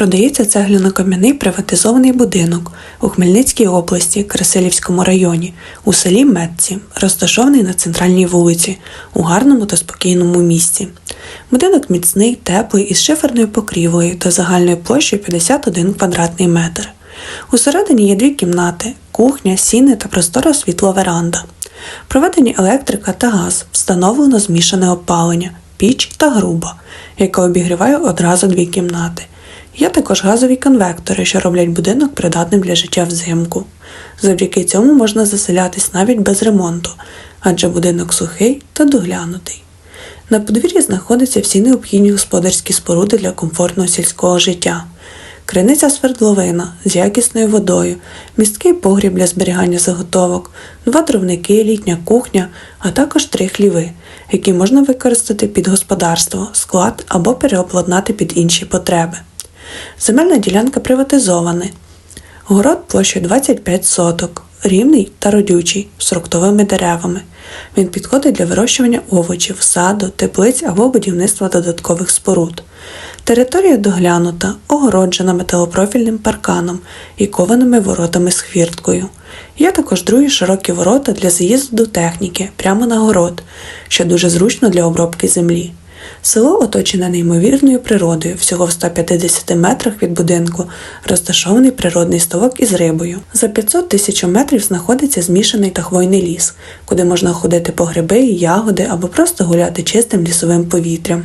Продається цегляно-кам'яний приватизований будинок у Хмельницькій області, Красилівському районі, у селі Медці, розташований на центральній вулиці, у гарному та спокійному місці. Будинок міцний, теплий із шиферною покрівлею та загальною площею 51 квадратний метр. Усередині є дві кімнати, кухня, сіни та простора світло-веранда. Проведені електрика та газ, встановлено змішане опалення, піч та груба, яка обігріває одразу дві кімнати. Є також газові конвектори, що роблять будинок придатним для життя взимку. Завдяки цьому можна заселятись навіть без ремонту, адже будинок сухий та доглянутий. На подвір'ї знаходяться всі необхідні господарські споруди для комфортного сільського життя. Криниця свердловина з якісною водою, місткий погріб для зберігання заготовок, два дровники, літня кухня, а також три хліви, які можна використати під господарство, склад або переобладнати під інші потреби. Земельна ділянка приватизована. Город площею 25 соток, рівний та родючий, з фруктовими деревами. Він підходить для вирощування овочів, саду, теплиць або будівництва додаткових споруд. Територія доглянута, огороджена металопрофільним парканом і кованими воротами з хвірткою. Є також другі широкі ворота для заїзду до техніки прямо на город, що дуже зручно для обробки землі. Село оточене неймовірною природою, всього в 150 метрах від будинку, розташований природний ставок із рибою. За 500 тисяч метрів знаходиться змішаний та хвойний ліс, куди можна ходити по гриби, ягоди або просто гуляти чистим лісовим повітрям.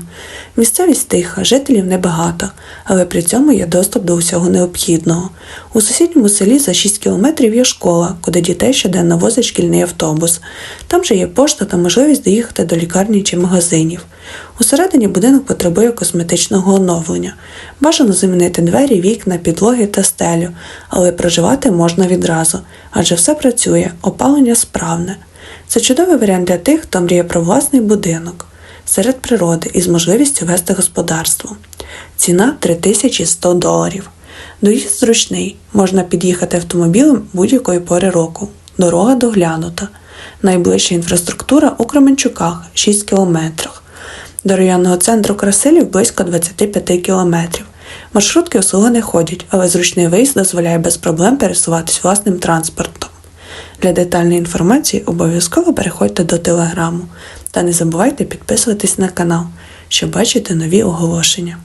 Місцевість тиха, жителів небагато, але при цьому є доступ до усього необхідного. У сусідньому селі за 6 кілометрів є школа, куди дітей щоденно возить шкільний автобус. Там же є пошта та можливість доїхати до лікарні чи магазинів. Усередині будинок потребує косметичного оновлення. Бажано замінити двері, вікна, підлоги та стелю, але проживати можна відразу, адже все працює, опалення справне. Це чудовий варіант для тих, хто мріє про власний будинок серед природи із можливістю вести господарство. Ціна 3100 доларів. Доїзд зручний, можна під'їхати автомобілем будь-якої пори року. Дорога доглянута. Найближча інфраструктура у Кременчуках 6 кілометрах. До районного центру Красилів близько 25 кілометрів. Маршрутки услуги не ходять, але зручний виїзд дозволяє без проблем пересуватись власним транспортом. Для детальної інформації обов'язково переходьте до телеграму та не забувайте підписуватись на канал, щоб бачити нові оголошення.